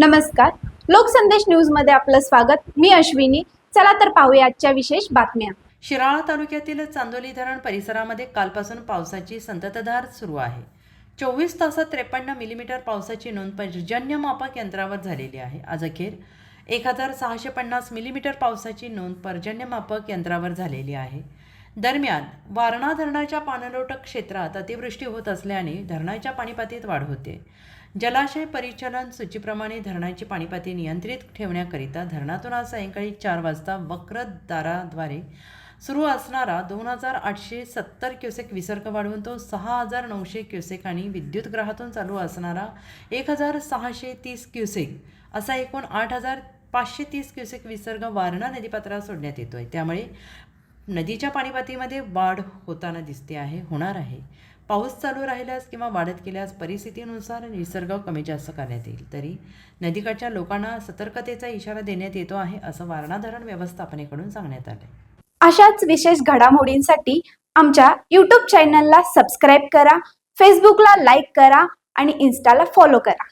नमस्कार. लोकसंदेश न्यूजमध्ये आपलं स्वागत. मी अश्विनी. चला तर पाहूया आजच्या विशेष बातम्या. शिराळा तालुक्यातील चांदोली धरण परिसरामध्ये कालपासून पावसाची संततधार सुरू आहे. चोवीस तासात त्रेपन्न मिलीमीटर पावसाची नोंद पर्जन्यमापक यंत्रावर झालेली आहे. आज अखेर एक हजार सहाशे पन्नास मिलीमीटर पावसाची नोंद पर्जन्यमापक यंत्रावर झालेली आहे. दरम्यान वारणा धरणाच्या पाणलोटक क्षेत्रात अतिवृष्टी होत असल्याने धरणाच्या पाणीपातीत वाढ होते. जलाशय परिचालन सूचीप्रमाणे धरणाची पाणीपाती नियंत्रित ठेवण्याकरिता धरणातून आज सायंकाळी चार वाजता वक्रदाराद्वारे सुरू असणारा दोन हजार आठशे सत्तर क्युसेक विसर्ग वाढवून तो सहा हजार नऊशे क्युसेक आणि विद्युतगृहातून चालू असणारा एक हजार सहाशे तीस क्युसेक असा एकूण आठ हजार पाचशे तीस क्युसेक विसर्ग वारणा नदीपात्रात सोडण्यात येतो आहे त्यामुळे नदीच्या पाणीपातीमध्ये वाढ होताना दिसते आहे होणार आहे. पाऊस चालू राहिल्यास किंवा वाढत गेल्यास परिस्थितीनुसार निसर्ग कमी जास्त करण्यात येईल. तरी नदीकाठच्या लोकांना सतर्कतेचा इशारा देण्यात येतो आहे असं वारणा धरण व्यवस्थापनेकडून सांगण्यात आलं अशाच विशेष घडामोडींसाठी आमच्या यूट्यूब चॅनलला सबस्क्राईब करा फेसबुकला लाईक करा आणि इन्स्टाला फॉलो करा.